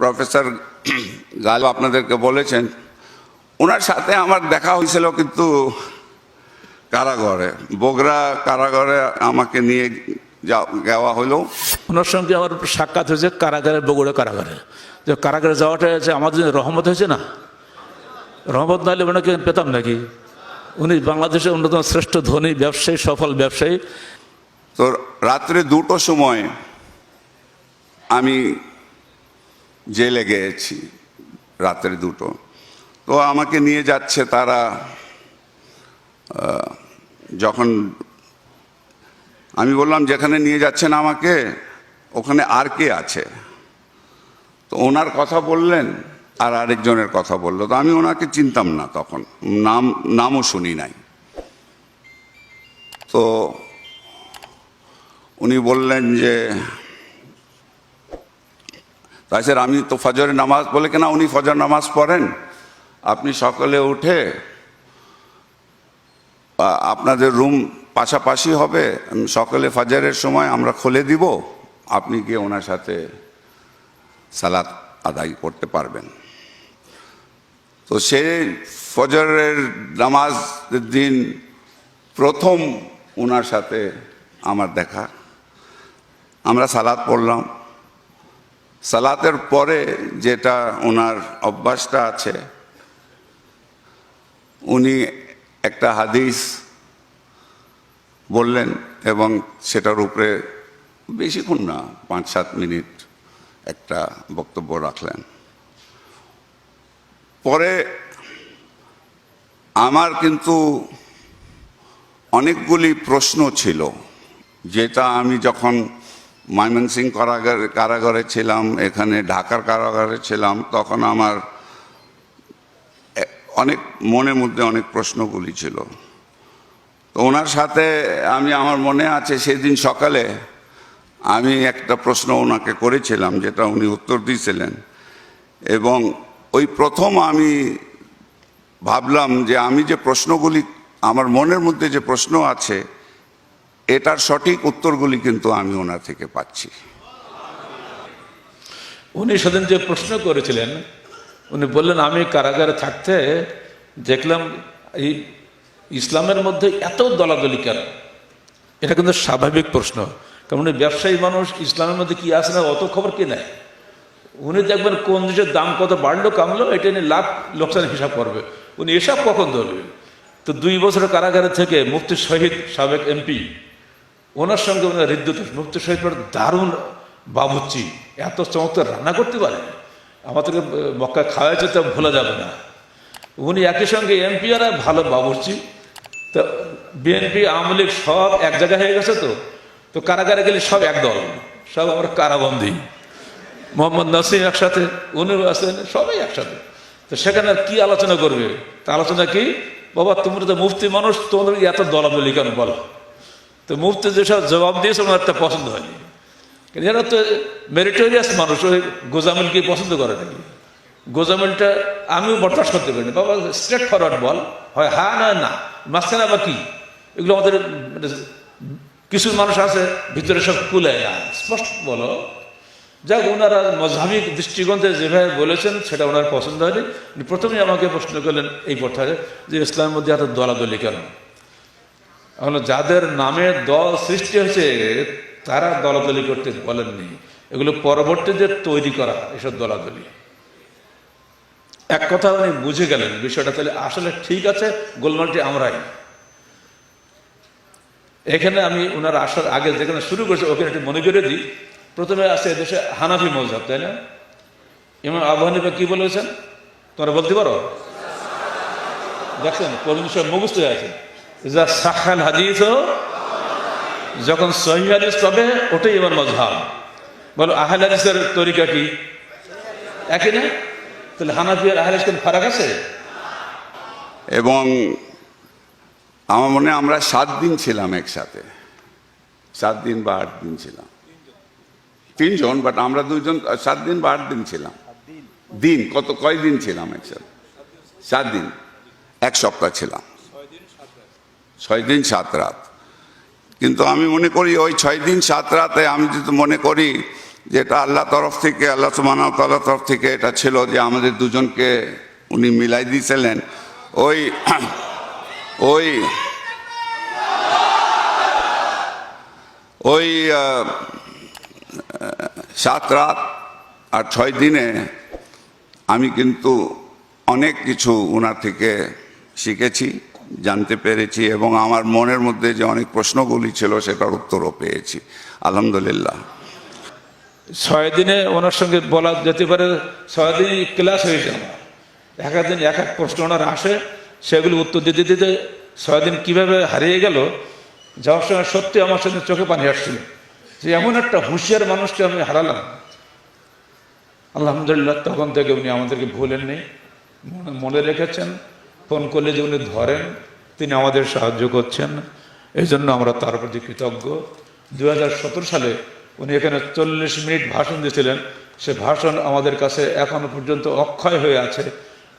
Professor গাল আপনাদেরকে বলেছেন ওনার সাথে আমার দেখা হয়েছিল কিন্তু কারাগারে বগরা কারাগারে আমাকে নিয়ে যাওয়া হলো। ওনার সঙ্গে আমার সাক্ষাৎ হয়েছে কারাগারে বগুড়া কারাগারে। যে কারাগারে যাওয়াটা হচ্ছে আমাদের জন্য রহমত হয়েছে না? রহমত নাহলে ওনাকে পেতাম নাকি? উনি বাংলাদেশের অন্যতম শ্রেষ্ঠ ধনী ব্যবসায়ী সফল ব্যবসায়ী। তো রাত্রে দুটো সময় আমি জেলে গেছি রাত্রে দুটো। তো আমাকে নিয়ে যাচ্ছে তারা যখন আমি বললাম, যেখানে নিয়ে যাচ্ছেন আমাকে, ওখানে আর কে আছে? তো ওনার কথা বললেন আর আরেকজনের কথা বলল। তো আমি ওনাকে চিনতাম না তখন, নাম, নামও শুনি নাই। তো উনি বললেন যে তাই স্যার, আমি তো ফজরের নামাজ বলে কেনা উনি ফজর নামাজ পড়েন। আপনি সকালে উঠে আপনাদের রুম পাশাপাশি হবে সকালে ফজরের সময় আমরা খুলে দিব, আপনি গিয়ে ওনার সাথে সালাত আদায় করতে পারবেন। তো সে ফজরের নামাজ দিন প্রথম ওনার সাথে আমার দেখা। আমরা সালাদ পড়লাম। সালাতের পরে যেটা ওনার অভ্যাসটা আছে, উনি একটা হাদিস বললেন এবং সেটার উপরে বেশিক্ষণ না পাঁচ সাত মিনিট একটা বক্তব্য রাখলেন। পরে আমার কিন্তু অনেকগুলি প্রশ্ন ছিল, যেটা আমি যখন ময়মনসিং কারাগারে কারাগারে ছিলাম, এখানে ঢাকার কারাগারে ছিলাম, তখন আমার অনেক মনের মধ্যে অনেক প্রশ্নগুলি ছিল। তো ওনার সাথে আমি, আমার মনে আছে সেদিন সকালে আমি একটা প্রশ্ন ওনাকে করেছিলাম, যেটা উনি উত্তর দিয়েছিলেন। এবং ওই প্রথম আমি ভাবলাম যে আমি যে প্রশ্নগুলি, আমার মনের মধ্যে যে প্রশ্ন আছে এটার সঠিক উত্তরগুলি কিন্তু আমি ওনার থেকে পাচ্ছি। উনি সেদিন যে প্রশ্ন করেছিলেন, উনি বললেন, আমি কারাগারে থাকতে দেখলাম এই ইসলামের মধ্যে এত দলাদলি কেন? এটা কিন্তু স্বাভাবিক প্রশ্ন। কারণ উনি ব্যবসায়ী মানুষ, ইসলামের মধ্যে কি আছে না, অত খবর কে নেয়? উনি দেখবেন কোন জিনিসের দাম কত বাড়লো, কমলো, এটা নিয়ে লাভ লোকসান হিসাব করবে। উনি এসব কখন ধরবে? তো দুই বছর কারাগারে থেকে মুফতি শহীদ সাবেক এমপি ওনার সঙ্গে ওনার হৃদ্যত মুক্তি পর দারুণ বাবুচ্চি এত চমৎকার রান্না করতে পারে আমাদেরকে মক্কা খাওয়াইছে তো ভোলা যাবে না। উনি একই সঙ্গে এমপি আর ভালো বাবুর্চি। তো বিএনপি আওয়ামী লীগ সব এক জায়গায় হয়ে গেছে তো। তো কারাগারে গেলে সব এক দল সব আমরা কারাবন্দী। মোহাম্মদ নাসিম একসাথে, উনিও আছেন, সবাই একসাথে। তো সেখানে কি আলোচনা করবে? তা আলোচনা কি? বাবা তোমরা তো মুফতি মানুষ, তোমাদের এত দলাদলি কেন বলো? তো মুফতি যেসব জবাব দিয়েছে, ওনার একটা পছন্দ হয়নি। কিন্তু এরা তো মেরিটোরিয়াস মানুষ ওই গোজামিলকে পছন্দ করে নাকি? গোজামিলটা আমিও বরদাস্ত করতে পারি না বাবা স্ট্রেট ফরওয়ার্ড বল, হয় হ্যাঁ না না। মাঝখানে আবার কি? এগুলো আমাদের মানে কিছু মানুষ আছে, ভিতরে সব কুলে স্পষ্ট বলো। যাক, ওনারা মজাবি দৃষ্টিকোণ থেকে যেভাবে বলেছেন, সেটা ওনার পছন্দ হয়নি। প্রথমেই আমাকে প্রশ্ন করলেন এই কথায় যে ইসলামের মধ্যে এত দলাদলি কেন? যাদের নামে দল সৃষ্টি হয়েছে, তারা দলাদলি করতে বলেননি। এগুলো পরবর্তীতে তৈরি করা, এসব দলাদলি। এক কথা উনি বুঝে গেলেন, বিষয়টা তাহলে আসলে ঠিক আছে, গোলমালটি আমরাই। এখানে আমি ওনার আসার আগে যেখানে শুরু করেছে, ওখানে একটু মনে করে দিই। প্রথমে আছে দেশে হানাফি মজাব তাই না? ইমাম আবু হানিফা কি বলেছেন? তোমরা বলতে পারো? দেখছেন, কোন সব হয়ে আছে হাদিস, যখন সহি হাদিস তবে ওটাই এবার মজহাব। বলো, আহল হাদিসের তরিকা কি? একই না? তাহলে হানাফি আর আহল হাদিস ফারাক আছে? এবং আমার মনে আমরা সাত দিন ছিলাম একসাথে। সাত দিন বা আট দিন ছিলাম। তিনজন বাট আমরা দুজন, সাত দিন বা আট দিন ছিলাম। দিন, কত কয় দিন ছিলাম একসাথে? সাত দিন, এক সপ্তাহ ছিলাম। ছয় দিন সাত রাত। কিন্তু আমি মনে করি ওই ছয় দিন সাত রাতে আমি যদি মনে করি যেটা আল্লাহ তরফ থেকে, আল্লাহ ওয়া তরফ থেকে এটা ছিল যে আমাদের দুজনকে উনি মিলাই দিয়েছিলেন, ওই ওই ওই সাত রাত আর ছয় দিনে আমি কিন্তু অনেক কিছু ওনার থেকে শিখেছি। জানতে পেরেছি এবং আমার মনের মধ্যে যে অনেক প্রশ্নগুলি ছিল সেটার উত্তরও পেয়েছি। আলহামদুলিল্লাহ। ছয় দিনে ওনার সঙ্গে বলা যেতে পারে ছয় দিন ক্লাস হয়েছে আমার এক এক দিন এক এক প্রশ্ন ওনার আসে, সেগুলি উত্তর দিতে দিতে ছয় দিন কীভাবে হারিয়ে গেল, যাওয়ার সময় সত্যি আমার সঙ্গে চোখে পানি আসছিল যে এমন একটা হুঁশিয়ার মানুষকে আমি হারালাম। আলহামদুলিল্লাহ, তখন থেকে উনি আমাদেরকে ভুলেননি মনে রেখেছেন। ফোন করলে যে উনি ধরেন, তিনি আমাদের সাহায্য করছেন। এই জন্য আমরা তার প্রতি কৃতজ্ঞ। দু হাজার সতেরো সালে উনি এখানে চল্লিশ মিনিট ভাষণ দিয়েছিলেন। সে ভাষণ আমাদের কাছে এখনও পর্যন্ত অক্ষয় হয়ে আছে।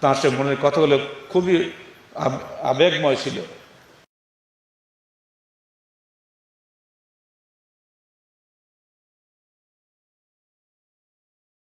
তাঁর সে মনের কথাগুলো খুবই আব- আবেগময় ছিল।